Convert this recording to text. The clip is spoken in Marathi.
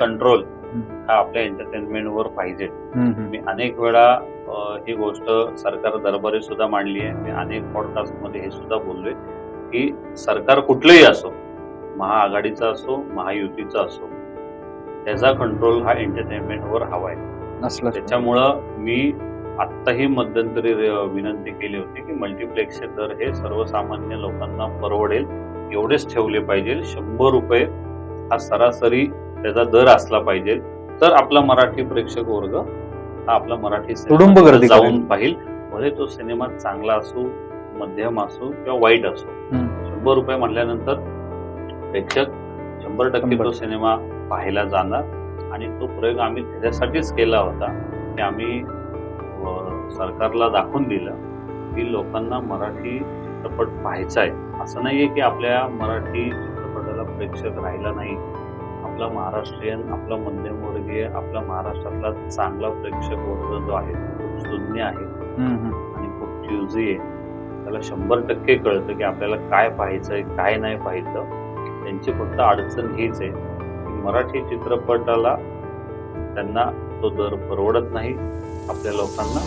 कंट्रोल. हा आपल्या एंटरटेनमेंट वर पाहिजे. मी अनेक वेळा ही गोष्ट सरकार दरबारी सुद्धा मांडली आहे मी अनेक पॉडकास्टमध्ये हे सुद्धा बोललोय की सरकार कुठलंही असो महाआघाडीचा असो महायुतीचा असो त्याचा कंट्रोल हा एंटरटेनमेंटवर हवा आहे. त्याच्यामुळं मी आत्ताही मध्यंतरी विनंती केली होती की मल्टिप्लेक्सचे दर हे सर्वसामान्य लोकांना परवडेल एवढेच ठेवले पाहिजे शंभर रुपये हा सरासरी त्याचा दर असला पाहिजे तर आपला मराठी प्रेक्षक वर्ग हा आपला मराठी तुडुंब गर्दी जाऊन. पाहिल भले तो सिनेमा चांगला असो मध्यम असो किंवा वाईट असो. शंभर रुपये म्हणल्यानंतर प्रेक्षक शंभर टक्के. तो सिनेमा पाहायला जाणार आणि तो प्रयोग आम्ही त्याच्यासाठीच केला होता की आम्ही सरकारला दाखवून दिलं की लोकांना मराठी चित्रपट पाहायचा आहे असं नाहीये की आपल्या मराठी प्रेक्षक राहिला नाही. आपला महाराष्ट्रीयन आपला मध्यमवर्गीय आपला महाराष्ट्रातला चांगला प्रेक्षक वर्ग जो आहे खूप शून्य आहे. आणि खूप च्युझी आहे. त्याला शंभर टक्के कळतं की आपल्याला काय पाहायचंय काय नाही पाहायचं. त्यांची फक्त अडचण हीच आहे की मराठी चित्रपटाला त्यांना तो दर परवडत नाही. आपल्या लोकांना